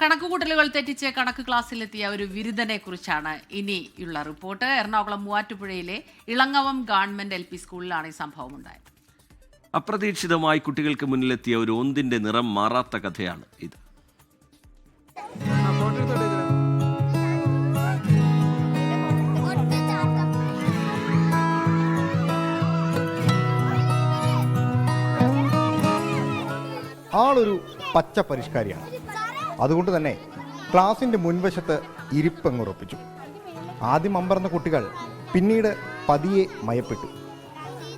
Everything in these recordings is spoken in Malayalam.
കണക്കുകൂട്ടലുകൾ തെറ്റിച്ച് കണക്ക് ക്ലാസ്സിലെത്തിയ ഒരു ബിരുദനെ കുറിച്ചാണ് ഇനിയുള്ള റിപ്പോർട്ട്. എറണാകുളം മൂവാറ്റുപുഴയിലെ ഇളങ്ങവം ഗവൺമെന്റ് എൽ പി സ്കൂളിലാണ് ഈ സംഭവം ഉണ്ടായത് അപ്രതീക്ഷിതമായി കുട്ടികൾക്ക് മുന്നിലെത്തിയ ഒരു ഒന്നിന്റെ നിറം മാറാത്ത കഥയാണ് ഇത്. ആളൊരു പച്ച പരിഷ്കാരിയാണ്. അതുകൊണ്ട് തന്നെ ക്ലാസിന്റെ മുൻവശത്ത് ഇരിപ്പങ്ങുറപ്പിച്ചു ആദ്യം അമ്പർന്ന കുട്ടികൾ പിന്നീട് പതിയെ മയപ്പെട്ടു.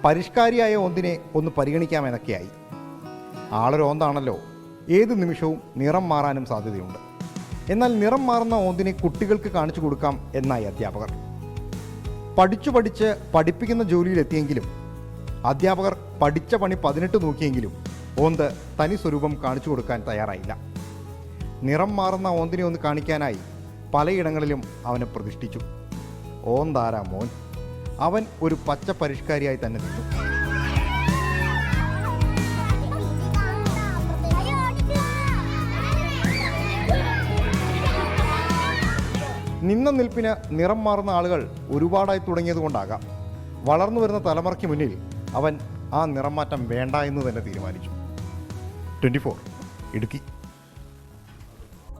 പരിഷ്കാരിയായ ഒന്നിനെ ഒന്ന് പരിഗണിക്കാമെന്നൊക്കെയായി. ആളൊരോന്താണല്ലോ ഏത് നിമിഷവും നിറം മാറാനും സാധ്യതയുണ്ട്. എന്നാൽ നിറം മാറുന്ന ഓന്തിനെ കുട്ടികൾക്ക് കാണിച്ചു കൊടുക്കാം എന്നായി അധ്യാപകർ. പഠിച്ചു പഠിച്ച് പഠിപ്പിക്കുന്ന ജോലിയിലെത്തിയെങ്കിലും അധ്യാപകർ പഠിച്ച പണി പതിനെട്ട് നോക്കിയെങ്കിലും ഓന്ത് തനി സ്വരൂപം കാണിച്ചു കൊടുക്കാൻ തയ്യാറായില്ല. നിറം മാറുന്ന ഓന്തിനെ ഒന്ന് കാണിക്കാനായി പലയിടങ്ങളിലും അവനെ പ്രതിഷ്ഠിച്ചു. ഓന്താരാ മോൻ. അവൻ ഒരു പച്ച പരിഷ്കാരിയായി തന്നെ നിന്നു. നിന്ന നിൽപ്പിന് നിറം മാറുന്ന ആളുകൾ ഒരുപാടായി തുടങ്ങിയതുകൊണ്ടാകാം വളർന്നു വരുന്ന തലമുറയ്ക്ക് മുന്നിൽ അവൻ ആ നിറം മാറ്റം വേണ്ട എന്ന് തന്നെ തീരുമാനിച്ചു. Twenty four Idukki.